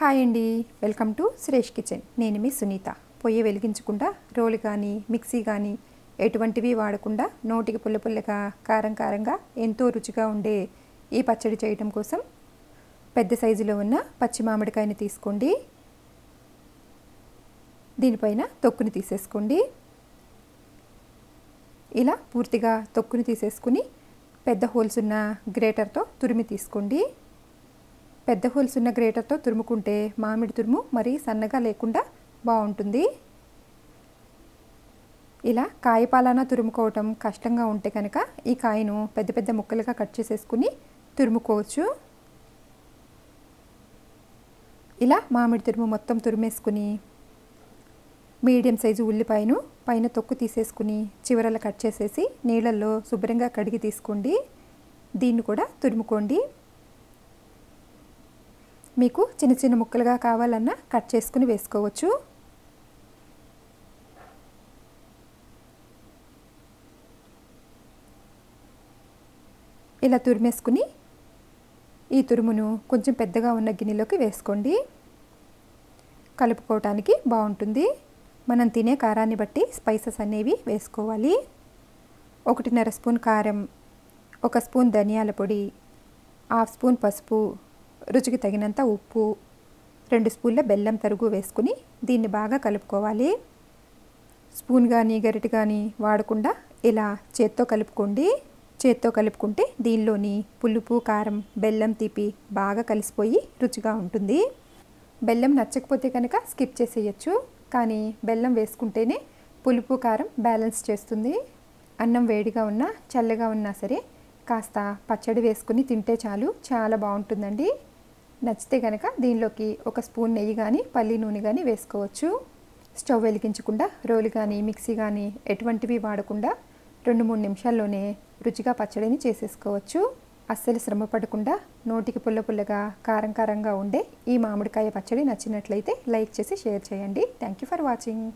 Hi అండి. Welcome to Suresh kitchen. నేను మీ సునీత. పొయ్యి వెలిగించకుండా రోలు కానీ మిక్సీ కానీ ఎటువంటివి వాడకుండా నోటికి పుల్ల పుల్లగా కారం కారంగా ఎంతో రుచిగా ఉండే ఈ పచ్చడి చేయటం కోసం పెద్ద సైజులో ఉన్న పచ్చి మామిడికాయని తీసుకోండి. దీనిపైన తొక్కుని తీసేసుకోండి. ఇలా పూర్తిగా తొక్కుని తీసేసుకుని పెద్ద హోల్స్ ఉన్న గ్రేటర్తో తురిమి తీసుకోండి. పెద్ద హోల్స్ ఉన్న గ్రేటర్తో తురుముకుంటే మామిడి తురుము మరీ సన్నగా లేకుండా బాగుంటుంది. ఇలా కాయపాలన తురుముకోవటం కష్టంగా ఉంటే కనుక ఈ కాయను పెద్ద పెద్ద ముక్కలుగా కట్ చేసేసుకుని తురుముకోవచ్చు. ఇలా మామిడి తురుము మొత్తం తురిమేసుకుని మీడియం సైజు ఉల్లిపాయను పైన తొక్కు తీసేసుకుని చివరల కట్ చేసేసి నీళ్ళల్లో శుభ్రంగా కడిగి తీసుకోండి. దీన్ని కూడా తురుముకోండి. మీకు చిన్న చిన్న ముక్కలుగా కావాలన్నా కట్ చేసుకుని వేసుకోవచ్చు. ఇలా తురిమేసుకుని ఈ తురుమును కొంచెం పెద్దగా ఉన్న గిన్నెలోకి వేసుకోండి. కలుపుకోవటానికి బాగుంటుంది. మనం తినే కారాన్ని బట్టి స్పైసెస్ అనేవి వేసుకోవాలి. ఒకటిన్నర స్పూన్ కారం ఒక స్పూన్ ధనియాల పొడి హాఫ్ స్పూన్ పసుపు రుచికి తగినంత ఉప్పు రెండు స్పూన్ల బెల్లం తరుగు వేసుకుని దీన్ని బాగా కలుపుకోవాలి. స్పూన్ కానీ గరిటె కానీ వాడకుండా ఇలా చేత్తో కలుపుకోండి. చేత్తో కలుపుకుంటే దీనిలోని పులుపు కారం బెల్లం తీపి బాగా కలిసిపోయి రుచిగా ఉంటుంది. బెల్లం నచ్చకపోతే కనుక స్కిప్ చేసేయచ్చు. కానీ బెల్లం వేసుకుంటేనే పులుపు కారం బ్యాలెన్స్ చేస్తుంది. అన్నం వేడిగా ఉన్నా చల్లగా ఉన్నా సరే కాస్త పచ్చడి వేసుకుని తింటే చాలు చాలా బాగుంటుందండి. నచ్చితే కనుక దీనిలోకి ఒక స్పూన్ నెయ్యి కానీ పల్లి నూనె కానీ వేసుకోవచ్చు. స్టవ్ వెలిగించకుండా రోలు కానీ మిక్సీ కానీ ఎటువంటివి వాడకుండా రెండు మూడు నిమిషాల్లోనే రుచిగా పచ్చడిని చేసేసుకోవచ్చు. అస్సలు శ్రమ పడకుండా నోటికి పుల్ల పుల్లగా కారం కారంగా ఉండే ఈ మామిడికాయ పచ్చడి నచ్చినట్లయితే లైక్ చేసి షేర్ చేయండి. Thank you for watching.